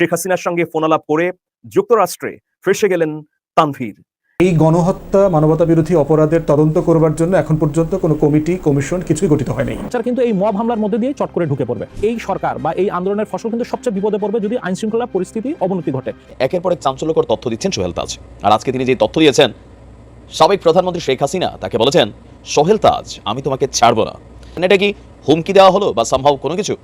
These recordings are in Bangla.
শেখ হাসিনার সঙ্গে ফোনালাপ করে যুক্তরাষ্ট্রে ফেসে গেলেন তানভীর। এই গণহত্যা মানবতা বিরোধী অপরাধের তদন্ত করবার জন্য এখন পর্যন্ত কোনো কমিটি কমিশন কিছুই গঠিত হয়নি। সরকার কিন্তু এই মব হামলার মধ্যে দিয়ে চট করে ঢুকে পড়বে। এই সরকার বা এই আন্দোলনের ফসল কিন্তু সবচেয়ে বিপদে পড়বে যদি আইন শৃঙ্খলা পরিস্থিতি অবনতি ঘটে। একের পর এক চাঞ্চল্যকর তথ্য দিচ্ছেন সোহেল তাজ। আর আজকে তিনি যে তথ্য দিয়েছেন সাবেক প্রধানমন্ত্রী শেখ হাসিনা তাকে বলেছেন সোহেল তাজ আমি তোমাকে ছাড়বো না। এটা কি হুমকি দেওয়া হলো বা সম্ভব কোনো কিছু?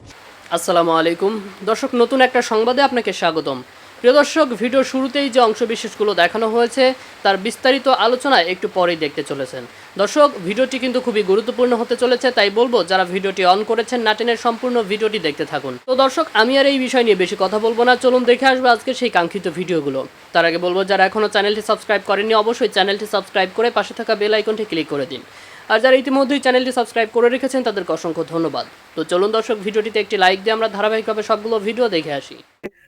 আসসালামু আলাইকুম। দর্শক, নতুন একটা সংবাদে আপনাকে স্বাগতম। প্রিয় দর্শক ভিডিওর শুরুতেই যে অংশবিশেষগুলো দেখানো হয়েছে, তার বিস্তারিত আলোচনা একটু পরেই দেখতে চলেছেন। দর্শক, ভিডিওটি কিন্তু খুবই গুরুত্বপূর্ণ হতে চলেছে, তাই বলব, যারা ভিডিওটি অন করেছেন নাটেনের সম্পূর্ণ ভিডিওটি দেখতে থাকুন। তো দর্শক, আমি আর এই বিষয় নিয়ে বেশি কথা বলব না, চলুন দেখে আসব আজকে সেই কাঙ্ক্ষিত ভিডিওগুলো। তার আগে বলব, যারা এখনও চ্যানেলটি সাবস্ক্রাইব করেননি, অবশ্যই চ্যানেলটি সাবস্ক্রাইব করে পাশে থাকা বেল আইকনটি ক্লিক করে দিন। আর যারা ইতিমধ্যেই চ্যানেলটি সাবস্ক্রাইব করে রেখেছেন, তাদেরকে অসংখ্য ধন্যবাদ। তো চলুন দর্শক, ভিডিওটিতে একটি লাইক দিয়ে আমরা ধারাবাহিকভাবে সবগুলো ভিডিও দেখে আসি।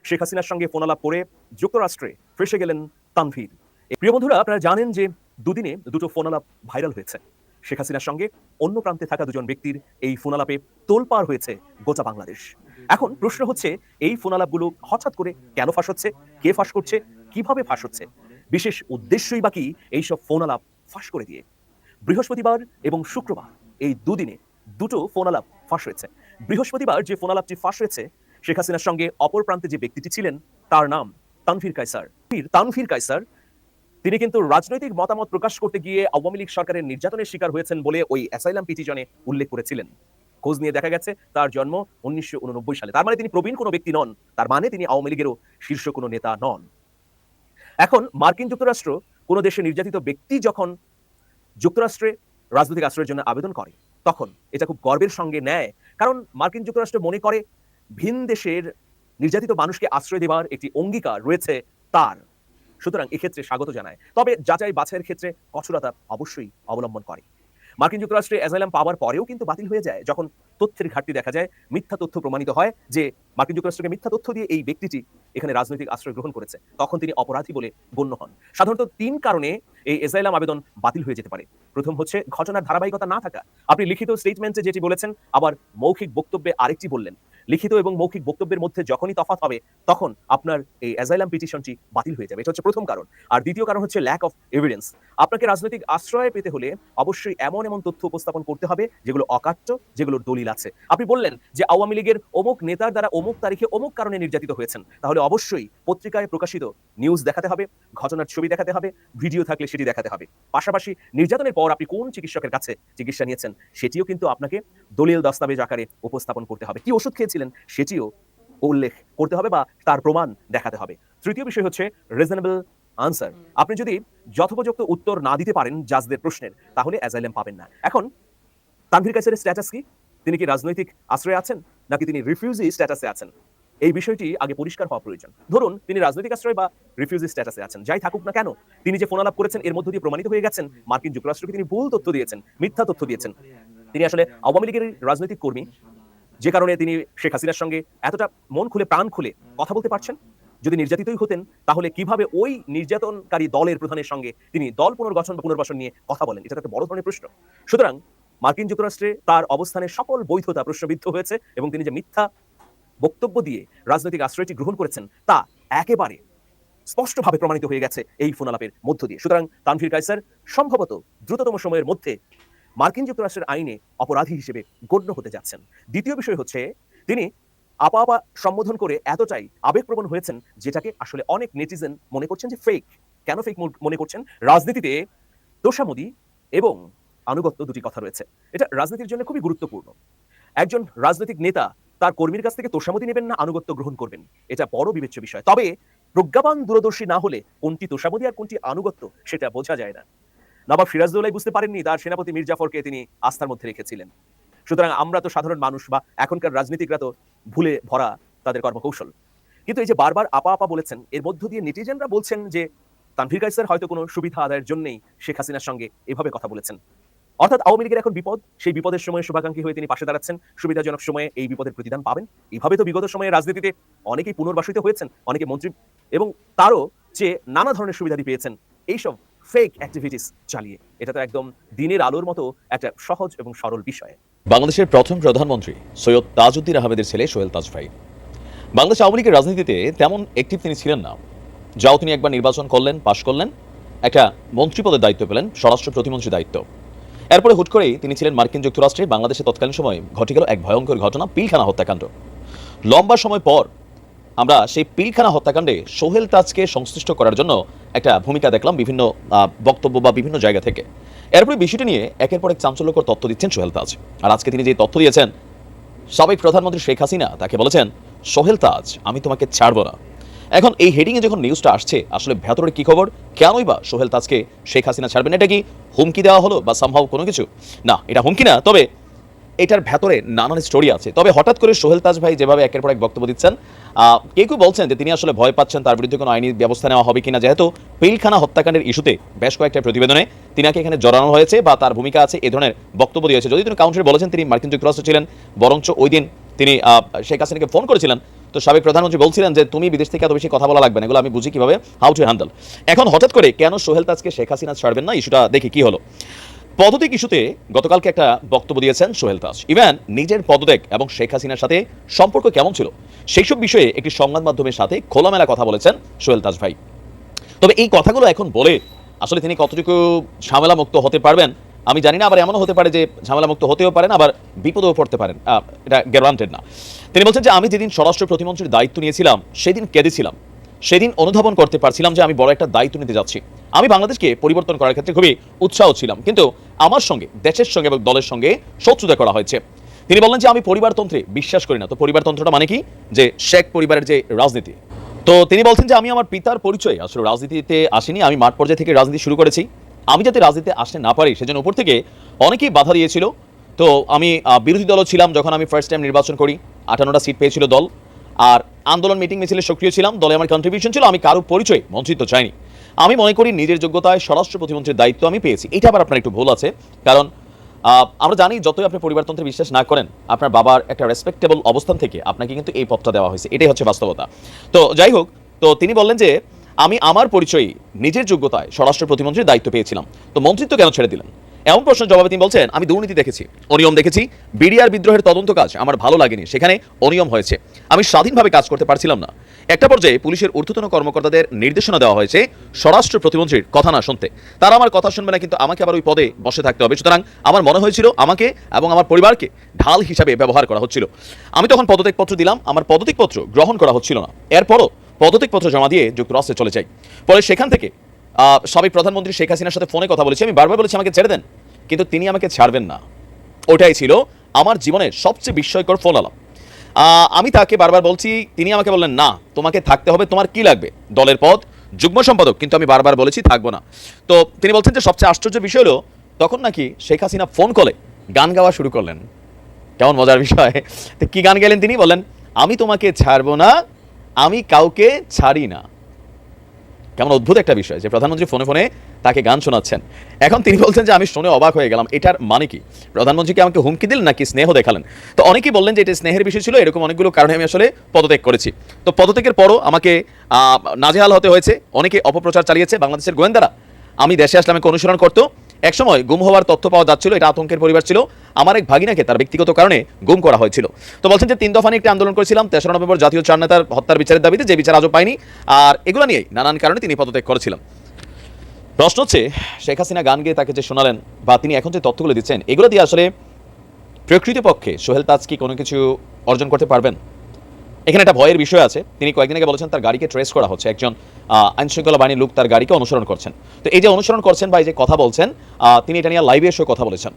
শেখ হাসিনার সঙ্গে ফোনালাপ করে যুক্তরাষ্ট্রে ফেসে গেলেন তানভীর। প্রিয় বন্ধুরা, আপনারা জানেন যে দুদিনে দুটো ফোনালাপ ভাইরাল হয়েছে। শেখ হাসিনার সঙ্গে অন্য প্রান্তে থাকা দুজন ব্যক্তির এই ফোনালাপে তোলপাড় হয়েছে গোটা বাংলাদেশ। এখন প্রশ্ন হচ্ছে, এই ফোনালাপগুলো হঠাৎ করে কেন ফাঁস হচ্ছে? কে ফাঁস করছে? কীভাবে ফাঁস হচ্ছে? বিশেষ উদ্দেশ্যই বাকি এইসব ফোনালাপ ফাঁস করে দিয়ে? বৃহস্পতিবার এবং শুক্রবার, এই দুদিনে দুটো ফোনালাপ ফাঁস হয়েছে। বৃহস্পতিবার যে ফোনালাপটি ফাঁস হয়েছে, শেখ হাসিনার সঙ্গে অপর প্রান্তে যে ব্যক্তিটি ছিলেন, তার নাম তানভীর কাইসার ফির তানভীর কাইসার তিনি কিন্তু রাজনৈতিক মতামত প্রকাশ করতে গিয়ে আওয়ামী লীগ সরকারের নির্যাতনের শিকার হয়েছেন বলে ওই অ্যাসাইলাম পিটিশনে উল্লেখ করেছিলেন। খোঁজ নিয়ে দেখা গেছে, তার জন্ম উনিশশো উননব্বই সালে। তার মানে তিনি প্রবীণ কোনো ব্যক্তি নন, তার মানে তিনি আওয়ামী লীগেরও শীর্ষ কোনো নেতা নন। এখন মার্কিন যুক্তরাষ্ট্র কোনো দেশে নির্যাতিত ব্যক্তি যখন যুক্তরাষ্ট্রে রাজনৈতিক আশ্রয়ের জন্য আবেদন করে। তখন এটা খুব গর্বের সঙ্গে নেয়, কারণ মার্কিন যুক্তরাষ্ট্র মনে করে ভিন দেশের নির্যাতিত মানুষকে আশ্রয় দেওয়ার একটি অঙ্গীকার রয়েছে তার। সুতরাং এক্ষেত্রে স্বাগত জানায়। তবে যাচাই বাছাইয়ের ক্ষেত্রে কঠোরতা অবশ্যই অবলম্বন করে। মার্কিন যুক্তরাষ্ট্রে অ্যাজাইলাম পাওয়ার পরেও কিন্তু বাতিল হয়ে যায় যখন তথ্যের ঘাটতি দেখা যায়, মিথ্যা তথ্য প্রমাণিত হয় যে মার্কিন যুক্তরাষ্ট্রকে মিথ্যা তথ্য দিয়ে এই ব্যক্তিটি এখানে রাজনৈতিক আশ্রয় গ্রহণ করেছে। তখন তিনি অপরাধী বলে গণ্য হন। সাধারণত তিন কারণে এই এজাইলাম আবেদন বাতিল হয়ে যেতে পারে। প্রথম হচ্ছে, ঘটনার ধারাবাহিকতা না থাকা। আপনি লিখিত স্টেটমেন্টে যেটি বলেছেন, আবার মৌখিক বক্তব্যে আরেকটি বললেন। লিখিত এবং মৌখিক বক্তব্যের মধ্যে যখনই তফাৎ হবে, তখন আপনার এই অ্যাজাইলাম পিটিশনটি বাতিল হয়ে যাবে। এটা হচ্ছে প্রথম কারণ। আর দ্বিতীয় কারণ হচ্ছে ল্যাক অফ এভিডেন্স আপনাকে রাজনৈতিক আশ্রয় পেতে হলে অবশ্যই এমন এমন তথ্য উপস্থাপন করতে হবে, যেগুলো অকাট্য, যেগুলোর দলিল আছে। আপনি বললেন যে আওয়ামী লীগের অমুক নেতার দ্বারা অমুক তারিখে অমুক কারণে নির্যাতিত হয়েছেন। তাহলে অবশ্যই পত্রিকায় প্রকাশিত নিউজ দেখাতে হবে, ঘটনার ছবি দেখাতে হবে ভিডিও থাকলে সেটি দেখাতে হবে। পাশাপাশি নির্যাতনের পর আপনি কোন চিকিৎসকের কাছে চিকিৎসা নিয়েছেন, সেটিও কিন্তু আপনাকে দলিল দস্তাবেজ আকারে উপস্থাপন করতে হবে। কি ওষুধ খেয়েছিলেন? সেটিও উল্লেখ করতে হবে বা তার প্রমাণ দেখাতে হবে। তৃতীয় বিষয় হচ্ছে রিজনেবল আনসার আপনি যদি যথোপযুক্ত উত্তর না দিতে পারেন জাজদের প্রশ্নের তাহলে অ্যাজাইলেম পাবেন না। এখন তানভীর কাছের স্ট্যাটাস কি? তিনি কি রাজনৈতিক আশ্রয়ে আছেন নাকি তিনি রিফিউজি স্ট্যাটাসে আছেন? এই বিষয়টি আগে পরিষ্কার হওয়া প্রয়োজন। ধরুন তিনি রাজনৈতিক আশ্রয় বা রিফিউজি স্ট্যাটাসে আছেন। যাই থাকুক না কেন তিনি যে ফোনালাপ করেছেন এর মধ্য দিয়ে প্রমাণিত হয়ে গেছেন। মার্কিন যুক্তরাষ্ট্রকে তিনি ভুল তথ্য দিয়েছেন মিথ্যা তথ্য দিয়েছেন। তিনি আসলে আওয়ামী লীগের রাজনৈতিক কর্মী। যে কারণে তিনি শেখ হাসিনার সঙ্গে এতটা মন খুলে, প্রাণ খুলে কথা বলতে পারছেন। যদি নির্যাতিতই হতেন, তাহলে কীভাবে ওই নির্যাতনকারী দলের প্রধানের সঙ্গে তিনি দল পুনর্গঠন বা পুনর্বাসন নিয়ে কথা বলেন? এটা একটা বড় ধরনের প্রশ্ন। সুতরাং মার্কিন যুক্তরাষ্ট্রে তার অবস্থানের সকল বৈধতা প্রশ্নবিদ্ধ হয়েছে এবং তিনি যে মিথ্যা বক্তব্য দিয়ে রাজনৈতিক আশ্রয়টি গ্রহণ করেছেন, তা একেবারে স্পষ্টভাবে প্রমাণিত হয়ে গেছে এই ফোনালাপের মধ্য দিয়ে। সুতরাং তানভীর কাইসার সম্ভবত দ্রুততম সময়ের মধ্যে মার্কিন যুক্তরাষ্ট্রের আইনে অপরাধী হিসেবে গণ্য হতে যাচ্ছেন। দ্বিতীয় বিষয় হচ্ছে, তিনি আপা আপা সম্বোধন করে এতটাই আবেগপ্রবণ হয়েছেন যেটাকে আসলে অনেক নেটিজেন মনে করছেন যে ফেক কেন ফেক মনে করছেন? রাজনীতিতে তোষামোদি এবং আনুগত্য দুটি কথা রয়েছে। এটা রাজনীতির জন্য খুবই গুরুত্বপূর্ণ। একজন রাজনৈতিক নেতা তার কর্মীর কাছ থেকে তোষামতি নেবেন না, আনুগত্য গ্রহণ করবেন। এটা বড় বিবেচ্য বিষয়। তবে প্রজ্ঞাবান দূরদর্শী না হলে কোনটি তোষামতি আর কোনটি আনুগত্য সেটা বোঝা যায় না। নবাব সিরাজদৌলাই বুঝতে পারেননি তার সেনাপতি মীর জাফরকে তিনি আস্থার মধ্যে রেখেছিলেন। সুতরাং আমরা তো সাধারণ মানুষ বা এখনকার রাজনীতিকরা তো ভুলে ভরা তাদের কর্মকৌশল। কিন্তু এই যে বারবার আপা আপা বলেছেন, এর মধ্য দিয়ে নেটিজেনরা বলছেন যে, তানভীর কাইসার হয়তো কোনো সুবিধা আদায়ের জন্যই শেখ হাসিনার সঙ্গে এভাবে কথা বলেছেন। অর্থাৎ আওয়ামী লীগের এখন বিপদ, সেই বিপদের সময় শুভাকাঙ্ক্ষী হয়ে তিনি পাশে দাঁড়াচ্ছেন। সুবিধাজনক সময়ে এই বিপদের প্রতিদান পাবেন। এইভাবে তো বিগত সময়ে রাজনীতিতে অনেকেই পুনর্বাসিত হয়েছেন, অনেকে মন্ত্রী এবং তারও যে নানা ধরনের সুবিধাদি পেয়েছেন। এইসব ফেক অ্যাক্টিভিটিস চালিয়ে। এটা তো একদম দিনের আলোর মতো একটা সহজ এবং সরল বিষয়। বাংলাদেশের প্রথম প্রধানমন্ত্রী সৈয়দ তাজউদ্দিন আহমেদের ছেলে সোহেল তাজ ভাই বাংলাদেশ আওয়ামী লীগের রাজনীতিতে তেমন অ্যাক্টিভ তিনি ছিলেন না। যাও তিনি একবার নির্বাচন করলেন, পাশ করলেন। একটা মন্ত্রী পদের দায়িত্ব পেলেন, স্বরাষ্ট্র প্রতিমন্ত্রী দায়িত্ব। এরপরে হুট করেই তিনি ছিলেন মার্কিন যুক্তরাষ্ট্রে বাংলাদেশে তৎকালীন সময় ঘটে গেল এক ভয়ঙ্কর ঘটনা, পিলখানা হত্যাকাণ্ড। লম্বা সময় পর আমরা সেই পিলখানা হত্যাকাণ্ডে সোহেল তাজকে সংশ্লিষ্ট করার জন্য একটা ভূমিকা দেখলাম বিভিন্ন বক্তব্য বা বিভিন্ন জায়গা থেকে। এরপরে বিষয়টি নিয়ে একের পর এক চাঞ্চল্যকর তথ্য দিচ্ছেন সোহেল তাজ। আর আজকে তিনি যে তথ্য দিয়েছেন, সাবেক প্রধানমন্ত্রী শেখ হাসিনা তাকে বলেছেন, সোহেল তাজ, আমি তোমাকে ছাড়বো না। এখন এই হেডিংয়ে যখন নিউজটা আসছে, আসলে ভেতরে কি খবর? কেনই বা সোহেল তাজকে শেখ হাসিনা ছাড়বেন? এটা কি হুমকি দেওয়া হলো বা সামহাও কোনো কিছু? না, এটা হুমকি না, তবে এটার ভেতরে নানান স্টোরি আছে। তবে হঠাৎ করে সোহেল তাজ ভাই যেভাবে একের পর এক বক্তব্য দিচ্ছেন আহ, কেউ বলছেন যে তিনি আসলে ভয় পাচ্ছেন তার বিরুদ্ধে কোনো আইনি ব্যবস্থা নেওয়া হবে কিনা। যেহেতু পিলখানা হত্যাকাণ্ডের ইস্যুতে বেশ কয়েকটা প্রতিবেদনে তিনাকে এখানে জড়ানো হয়েছে বা তার ভূমিকা আছে এ ধরনের বক্তব্য দিয়েছে। যদি তিনি কাউন্টারে বলেছেন তিনি মার্কিন যুক্তরাষ্ট্র ছিলেন বরঞ্চ ওই দিন তিনি শেখ হাসিনাকে ফোন করেছিলেন। তো সাবেক প্রধানমন্ত্রী বলছিলেন যে তুমি বিদেশ থেকে এত বেশি কথা বলা লাগবে না। এগুলো আমি বুঝি কীভাবে? হাউ টু হ্যান্ডেল এখন হঠাৎ করে কেন সোহেল তাজকে শেখ হাসিনা ছাড়বেন না? ইস্যুটা দেখি কি হলো। পদত্যাগ ইস্যুতে গতকালকে একটা বক্তব্য দিয়েছেন সোহেল দাস। ইভেন, নিজের পদত্যাগ এবং শেখ হাসিনার সাথে সম্পর্ক কেমন ছিল? সেই সব বিষয়ে একটি সংবাদ মাধ্যমের সাথে খোলামেলা কথা বলেছেন সোহেল দাস ভাই। তবে এই কথাগুলো এখন বলে আসলে তিনি কতটুকু ঝামেলা মুক্ত হতে পারবেন, আমি জানি না, আবার এমনও হতে পারে যে ঝামেলা মুক্ত হতেও পারেন, আবার বিপদেও পড়তে পারেন। এটা গ্যারান্টেড না। তিনি বলছেন যে, আমি যেদিন স্বরাষ্ট্র প্রতিমন্ত্রীর দায়িত্ব নিয়েছিলাম, সেদিন কেঁদেছিলাম। সেদিন অনুধাবন করতে পারছিলাম যে আমি বড় একটা দায়িত্ব নিতে যাচ্ছি। আমি বাংলাদেশকে পরিবর্তন করার ক্ষেত্রে খুবই উৎসাহ ছিলাম, কিন্তু আমার সঙ্গে, দেশের সঙ্গে এবং দলের সঙ্গে শত্রুতা করা হয়েছে। তিনি বললেন যে, আমি পরিবারতন্ত্রে বিশ্বাস করি না। তো পরিবারতন্ত্রটা মানে কি? যে শেখ পরিবারের যে রাজনীতি। তো তিনি বলছেন যে, আমি আমার পিতার পরিচয় আসলে রাজনীতিতে আসিনি। আমি মাঠ পর্যায়ে থেকে রাজনীতি শুরু করেছি। আমি যাতে রাজনীতিতে আসতে না পারি, সেজন্য উপর থেকে অনেকেই বাধা দিয়েছিল। তো আমি বিরোধী দলও ছিলাম যখন আমি ফার্স্ট টাইম নির্বাচন করি। আটান্নটা সিট পেয়েছিল দল। আর আন্দোলন মিটিং মিছিলে সক্রিয় ছিলাম, দলে আমার কন্ট্রিবিউশন ছিল, আমি কারও পরিচয় মন্ত্রিত্ব চাইনি। আমি মনে করি নিজের যোগ্যতায় স্বরাষ্ট্র প্রতিমন্ত্রীর দায়িত্ব আমি পেয়েছি। এটা আবার আপনার একটু ভুল আছে, কারণ আমরা জানি যতই আপনি পরিবারতন্ত্রে বিশ্বাস না করেন, আপনার বাবার একটা রেসপেক্টেবল অবস্থান থেকে আপনাকে কিন্তু এই পথটা দেওয়া হয়েছে। এটাই হচ্ছে বাস্তবতা। তো যাই হোক, তো তিনি বললেন যে, আমি আমার পরিচয়ই নিজের যোগ্যতায় স্বরাষ্ট্র প্রতিমন্ত্রীর দায়িত্ব পেয়েছিলাম। তো মন্ত্রিত্ব কেন ছেড়ে দিলেন? এমন প্রশ্নের জবাবে তিনি বলছেন, আমি দুর্নীতি দেখেছি, অনিয়ম দেখেছি, বিডিআর বিদ্রোহের তদন্ত কাজ আমার ভালো লাগেনি, সেখানে অনিয়ম হয়েছে। আমি স্বাধীনভাবে কাজ করতে পারছিলাম না। একটা পর্যায়ে পুলিশের ঊর্ধ্বতন কর্মকর্তাদের নির্দেশনা দেওয়া হয়েছে স্বরাষ্ট্র প্রতিমন্ত্রীর কথা না শুনতে। তারা আমার কথা শুনবে না, কিন্তু আমাকে আবার ওই পদে বসে থাকতে হবে। সুতরাং আমার মনে হয়েছিল আমাকে এবং আমার পরিবারকে ঢাল হিসাবে ব্যবহার করা হচ্ছিল। আমি তখন পদত্যাগপত্র দিলাম, আমার পদত্যাগপত্র গ্রহণ করা হচ্ছিল না। এরপরও পদত্যাগপত্র জমা দিয়ে যুক্তরাষ্ট্রে চলে যাই। পরে সেখান থেকে সাবেক প্রধানমন্ত্রী শেখ হাসিনার সাথে ফোনে কথা বলেছি। আমি বারবার বলেছি, আমাকে ছেড়ে দেন। কিন্তু তিনি আমাকে ছাড়বেন না। ওটাই ছিল আমার জীবনের সবচেয়ে বিস্ময়কর ফোন আলাপ। আমি তাকে বারবার বলছি, তিনি আমাকে বললেন, না, তোমাকে থাকতে হবে, তোমার কি লাগবে? দলের পদ, যুগ্ম সম্পাদক, কিন্তু আমি বারবার বলেছি, থাকব না। তো তিনি বলছেন যে, সবচেয়ে আশ্চর্য বিষয় হলো, তখন নাকি শেখ হাসিনা ফোন কলে গান গাওয়া শুরু করলেন। কেমন মজার বিষয়। তো কি গান গেলেন তিনি? বলেন আমি তোমাকে ছাড়বো না, আমি কাউকে ছাড়ি না। কেমন অদ্ভুত একটা বিষয় যে প্রধানমন্ত্রী ফোনে ফোনে তাকে গান শোনাচ্ছেন। এখন তিনি বলছেন যে, আমি শুনে অবাক হয়ে গেলাম। এটার মানে কি? প্রধানমন্ত্রী প্রধানমন্ত্রীকে আমাকে হুমকি দিলেন নাকি স্নেহ দেখালেন? তো অনেকেই বললেন যে, এটা স্নেহের বিষয় ছিল, এরকম অনেকগুলো কারণে আমি আসলে পদত্যাগ করেছি। তো পদত্যাগের পরও আমাকে নাজেহাল হতে হয়েছে। অনেকে অপপ্রচার চালিয়েছে বাংলাদেশের গোয়েন্দারা। আমি দেশে আসলে আমাকে অনুসরণ করতো। একসময় গুম হওয়ার তথ্য পাওয়া যাচ্ছিল, এটা আতঙ্কের পরিবার ছিল। আমার এক ভাগিনাকে তার ব্যক্তিগত কারণে গুম করা হয়েছিল। তো বলছেন যে, তিন দফা একটি আন্দোলন করেছিলাম, তেসরা নভেম্বর জাতীয় চার নেতার হত্যার বিচারের দাবিতে যে বিচার আজও পায়নি, আর এগুলো নিয়েই নানান কারণে তিনি পদত্যাগ করেছিলেন। প্রশ্ন হচ্ছে, শেখ হাসিনা গান গেয়ে তাকে যে শোনালেন, বা তিনি এখন যে তথ্যগুলো দিচ্ছেন, এগুলো দিয়ে আসলে প্রকৃতপক্ষে সোহেল তাজ কি কোনো কিছু অর্জন করতে পারবেন? এখানে একটা ভয়ের বিষয় আছে। তিনি কয়েকদিন আগে বলেছেন তার গাড়িকে ট্রেস করা হচ্ছে। একজন আইন শৃঙ্খলা বাহিনীর লোক তার গাড়িকে অনুসরণ করছেন। তো এই যে অনুসরণ করছেন বা এই যে কথা বলছেন তিনি এটা নিয়ে লাইভে এসে কথা বলেছেন।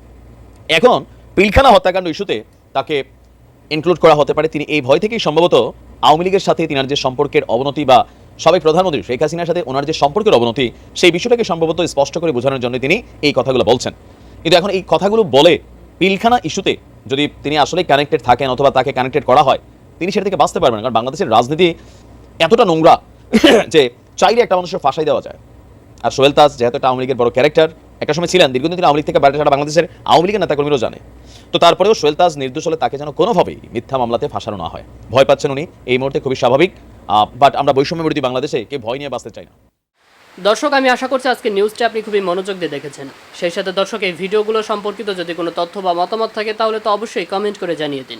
এখন পিলখানা হত্যাকাণ্ড ইস্যুতে তাকে ইনক্লুড করা হতে পারে। তিনি এই ভয় থেকেই সম্ভবত আওয়ামী লীগের সাথে তিনার যে সম্পর্কের অবনতি বা সাবেক প্রধানমন্ত্রী শেখ হাসিনার সাথে ওনার যে সম্পর্কের অবনতি, সেই বিষয়টাকে সম্ভবত স্পষ্ট করে বোঝানোর জন্য তিনি এই কথাগুলো বলছেন। কিন্তু এখন এই কথাগুলো বলে পিলখানা ইস্যুতে যদি তিনি আসলে কানেক্টেড থাকেন অথবা তাকে কানেক্টেড করা হয় তিনি সেটা থেকে বাঁচতে পারবেন কারণ বাংলাদেশের রাজনীতি এতটা নোংরা যে চাইলে একটা মানুষের ফাঁসাই দেওয়া যায়। আর সোহেল তাজ যেহেতু একটা আওয়ামী লীগের বড় ক্যারেক্টার, একটা সময় ছিলেন, দীর্ঘদিন তিনি আওয়ামী লীগ থেকে বাইরে সারা বাংলাদেশের আওয়ামী লীগের নেতাকর্মীরাও জানে। তো তারপরেও সোহেল তাজ নির্দোষ হলে তাকে যেন কোনোভাবেই মিথ্যা মামলাতে ফাঁসানো না হয়। ভয় পাচ্ছেন উনি, এই মুহূর্তে খুবই স্বাভাবিক। বাট আমরা বৈষম্য বিরোধী বাংলাদেশে কে ভয় নিয়ে বাঁচতে চাই না। দর্শক, আমি আশা করছি আজকে নিউজটা আপনি খুবই মনোযোগ দিয়ে দেখেছেন। সেই সাথে দর্শক, এই ভিডিওগুলো সম্পর্কিত যদি কোনো তথ্য বা মতামত থাকে, তাহলে তো অবশ্যই কমেন্ট করে জানিয়ে দিন।